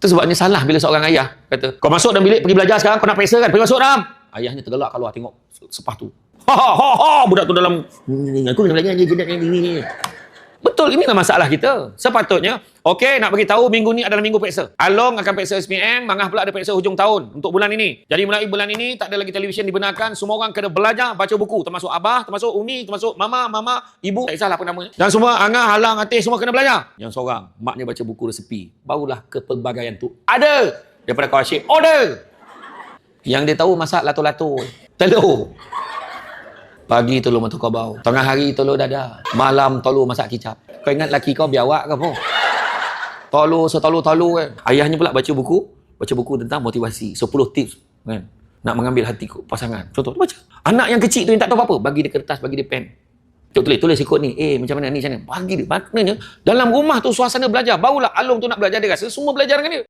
Itu sebabnya salah bila seorang ayah kata, kau masuk dalam bilik pergi belajar sekarang, kau nak periksa kan? Pergi masuk dalam. Ayahnya tergelak keluar tengok sepah tu. Ha ha ha ha budak tu dalam "Ni, aku nak belajar Betul inilah masalah kita. Sepatutnya okey nak bagi tahu minggu ni adalah minggu periksa. Along akan periksa SPM, Mangah pula ada periksa hujung tahun untuk bulan ini. Jadi mulai bulan ini tak ada lagi televisyen dibenarkan, semua orang kena belajar baca buku termasuk abah, termasuk umi, termasuk mama, mama, ibu, tak kisahlah apa namanya. Dan semua angah, halang, atis semua kena belajar. Yang seorang maknya baca buku resepi. Barulah kepelbagaian tu ada daripada kau asyik order. Yang dia tahu masak lato-lato. Telur. Pagi telur mata kau bau. Tengah hari telur dada. Malam telur masak kicap. Kau ingat laki kau biawak ke apa? Telur setelur-telur kan. Ayahnya pula baca buku. Baca buku tentang motivasi. 10 tips kan. Nak mengambil hati pasangan. Contoh, baca. Anak yang kecil tu yang tak tahu apa-apa. Bagi dia kertas, bagi dia pen. Cuk tulis, tulis ikut ni. Eh, macam mana ni, macam mana. Bagi dia. Maknanya, dalam rumah tu suasana belajar. Barulah Alung tu nak belajar. Dia rasa semua belajar dengan dia.